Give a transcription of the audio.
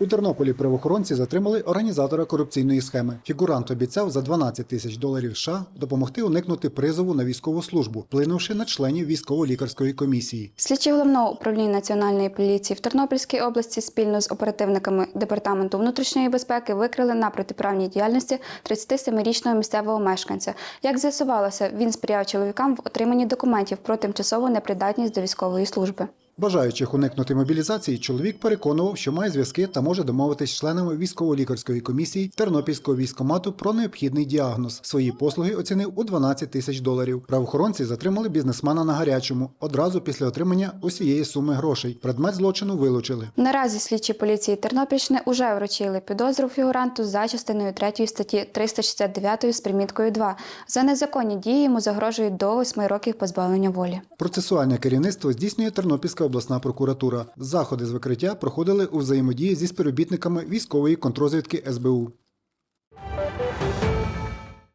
У Тернополі правоохоронці затримали організатора корупційної схеми. Фігурант обіцяв за 12 тисяч доларів США допомогти уникнути призову на військову службу, вплинувши на членів військово-лікарської комісії. Слідчі головного управління національної поліції в Тернопільській області спільно з оперативниками департаменту внутрішньої безпеки викрили на протиправній діяльності 37-річного місцевого мешканця. Як з'ясувалося, він сприяв чоловікам в отриманні документів про тимчасову непридатність до військової служби. Бажаючих уникнути мобілізації, чоловік переконував, що має зв'язки та може домовитись з членами військово-лікарської комісії Тернопільського військомату про необхідний діагноз. Свої послуги оцінив у 12 тисяч доларів. Правоохоронці затримали бізнесмена на гарячому одразу після отримання усієї суми грошей. Предмет злочину вилучили. Наразі слідчі поліції Тернопільщини уже вручили підозру фігуранту за частиною 3 статті 369 з приміткою 2. За незаконні дії йому загрожують до 8 років позбавлення волі. Процесуальне керівництво здійснює Тернопільська обласна прокуратура. Заходи з викриття проходили у взаємодії зі співробітниками військової контрозвідки СБУ.